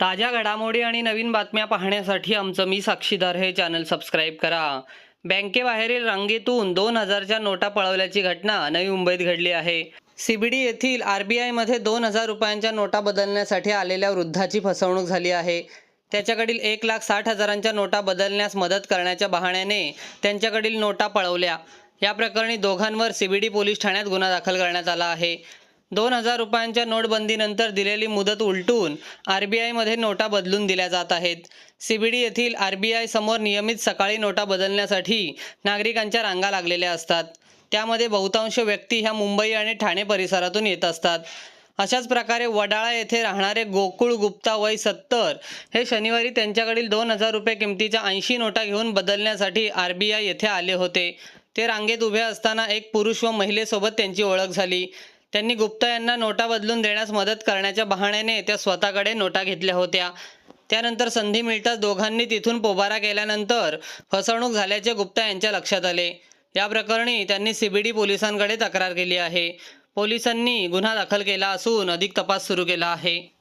ताज्या घडामोडी आणि नवीन बातम्या पाहण्यासाठी आमचं मी साक्षीदार हे चॅनल सबस्क्राईब करा. बँकेबाहेरील रांगेतून दोन हजारच्या नोटा पळवल्याची घटना नवी मुंबईत घडली आहे. सीबीडी येथील आरबीआयमध्ये दोन हजार रुपयांच्या नोटा बदलण्यासाठी आलेल्या वृद्धाची फसवणूक झाली आहे. त्याच्याकडील एक लाख साठ हजारांच्या नोटा बदलण्यास मदत करण्याच्या बहाण्याने त्यांच्याकडील नोटा पळवल्या. या प्रकरणी दोघांवर सीबीडी पोलीस ठाण्यात गुन्हा दाखल करण्यात आला आहे. दोन हजार रुपयांच्या नोटबंदीनंतर दिलेली मुदत उलटून आर बी आयमध्ये नोटा बदलून दिल्या जात आहेत. सीबीडी येथील आर बी आय समोर नियमित सकाळी नोटा बदलण्यासाठी नागरिकांच्या रांगा लागलेल्या असतात. त्यामध्ये बहुतांश व्यक्ती ह्या मुंबई आणि ठाणे परिसरातून येत असतात. अशाच प्रकारे वडाळा येथे राहणारे गोकुळ गुप्ता वय सत्तर हे शनिवारी त्यांच्याकडील दोन हजार रुपये किमतीच्या ऐंशी नोटा घेऊन बदलण्यासाठी आर बी आय येथे आले होते. ते रांगेत उभे असताना एक पुरुष व महिलेसोबत त्यांची ओळख झाली. त्यांनी गुप्ता यांना नोटा बदलून देण्यास मदत करण्याच्या बहाण्याने त्या स्वतःकडे नोटा घेतल्या होत्या. त्यानंतर संधी मिळताच दोघांनी तिथून पोबारा केल्यानंतर फसवणूक झाल्याचे गुप्ता यांच्या लक्षात आले. या प्रकरणी त्यांनी सीबीडी पोलिसांकडे तक्रार केली आहे. पोलिसांनी गुन्हा दाखल केला असून अधिक तपास सुरू केला आहे.